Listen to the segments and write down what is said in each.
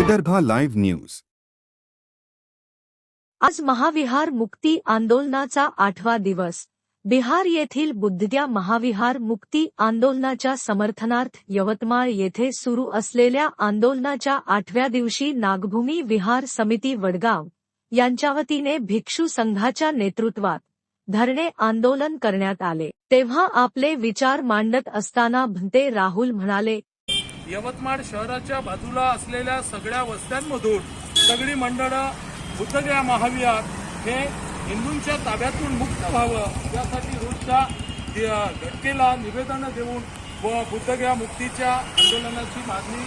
Vidarbha live news. आज महाविहार मुक्ती आंदोलनाचा आठवा दिवस। बिहार येथील बुद्धद्या महाविहार मुक्ती आंदोलनाच्या समर्थनार्थ यवतमाळ येथे सुरू असलेल्या आंदोलनाच्या आठव्या दिवशी नागभूमी विहार समिती वडगाव यांच्या वतीने भिक्षू संघाच्या नेतृत्वात धरणे आंदोलन करण्यात आले. तेव्हा आपले विचार मांडत असताना भंते राहुल म्हणाले यवतमाळ शहराच्या बाजूला असलेल्या सगळ्या वस्त्यांमधून सगळी मंडळं बुद्धगया महाविहार हे हिंदूंच्या ताब्यातून मुक्त व्हावं यासाठी रोजच्या घटकेला निवेदनं देऊन व बुद्धगया मुक्तीच्या आंदोलनाची मागणी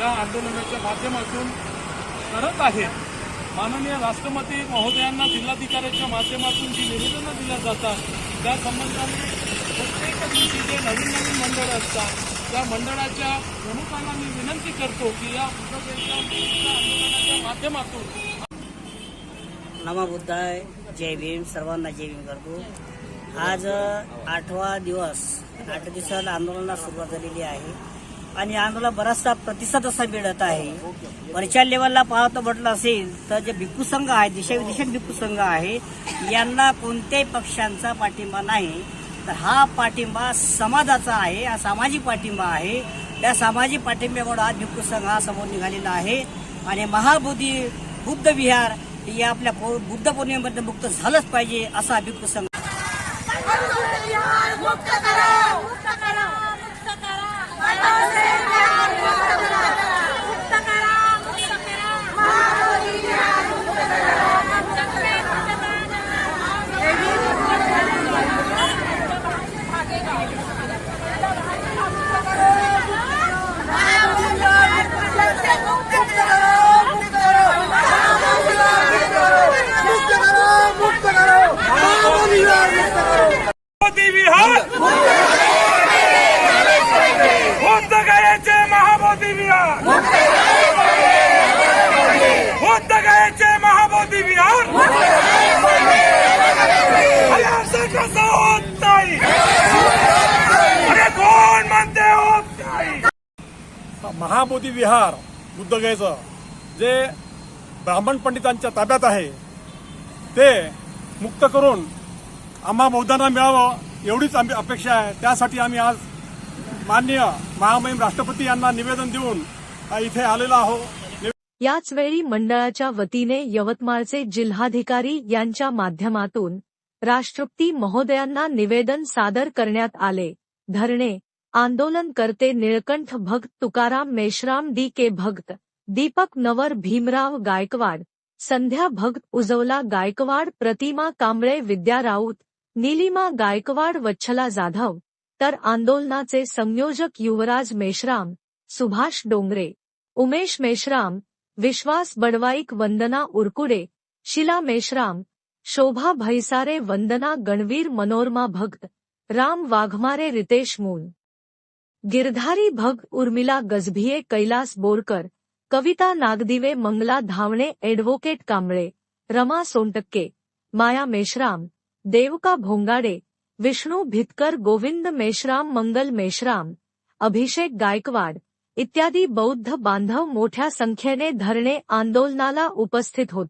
या आंदोलनाच्या माध्यमातून करत आहे माननीय राष्ट्रपती महोदयांना जिल्हाधिकाऱ्याच्या माध्यमातून जी निवेदनं दिल्या जातात त्या संबंधाने प्रत्येक दिवशी जे नवीन नवीन मंडळ असतात त्या मंडळाच्या प्रमुखांना मी विनंती करतो की या आंदोलनाच्या माध्यमातून नमा बुद्धाय जय भीम. सर्वांना जय भीम करतो. आज आठवा दिवस आठ दिवसाला आंदोलनाला सुरुवात झालेली आहे. आणि आंदोलन बराचसा प्रतिसाद असा मिळत आहे. वरच्या लेवलला पाहतो म्हटलं असेल तर जे भिक्खू संघ आहे दिशाविदेशक भिक्खू संघ आहे यांना कोणत्याही पक्षांचा पाठिंबा नाही. तर हा पाठिंबा समाजाचा आहे हा सामाजिक पाठिंबा आहे. त्या सामाजिक पाठिंब्यामुळे आज भिक्खू संघ हा समोर निघालेला आहे. आणि महाबोधी बुद्ध विहार हे आपल्या पौ- बुद्ध पौर्णिमेमध्ये मुक्त झालंच पाहिजे असा भिक्खू संघ मुक्त करा मुक्त करा मुक्त करा मुक्त करा मुक्त करा महाबोधी विहार मुक्त करा मुक्त मोदी विहार! बुद्धगयेचे महाबोधी विहार! बुद्धगयेचे महाबोधी विहार! अरे असं कसं होत नाही? अरे कोण म्हणते होत नाही? महाबोधी विहार बुद्धगयेचं जे ब्राह्मण पंडितांच्या ताब्यात आहे ते मुक्त करून आम्हा बौद्धांना मिळावं एवढीच आम्ही अपेक्षा आहे. त्यासाठी आम्ही आज माननीय महामहिम राष्ट्रपती यांना निवेदन देऊन इथे आलेलो आहोत. याचवेळी मंडळाच्या वतीने यवतमाळचे जिल्हाधिकारी यांच्या माध्यमातून राष्ट्रपती महोदयांना निवेदन सादर करण्यात आले. धरणे आंदोलनकर्ते निळकंठ भक्त तुकाराम मेश्राम डी के भक्त दीपक नवर भीमराव गायकवाड संध्या भक्त उजवला गायकवाड प्रतिमा कांबळे विद्या राऊत नीलिमा गायकवाड वच्छला जाधव तर आंदोलनाचे संयोजक युवराज मेश्राम सुभाष डोंगरे उमेश मेश्राम विश्वास बडवाईक वंदना उरकुडे शिला मेश्राम शोभा भैसारे वंदना गणवीर मनोरमा भक्त राम वाघमारे रितेश मूल. गिरधारी भग उर्मिला गजभिये कैलास बोरकर कविता नागदिवे मंगला धावणे एडव्होकेट कांबळे रमा सोनटक्के माया मेश्राम देवका भोंगाडे विष्णू भितकर गोविंद मेश्राम मंगल मेश्राम अभिषेक गायकवाड इत्यादी बौद्ध बांधव मोठ्या संख्येने धरणे आंदोलनाला उपस्थित होते.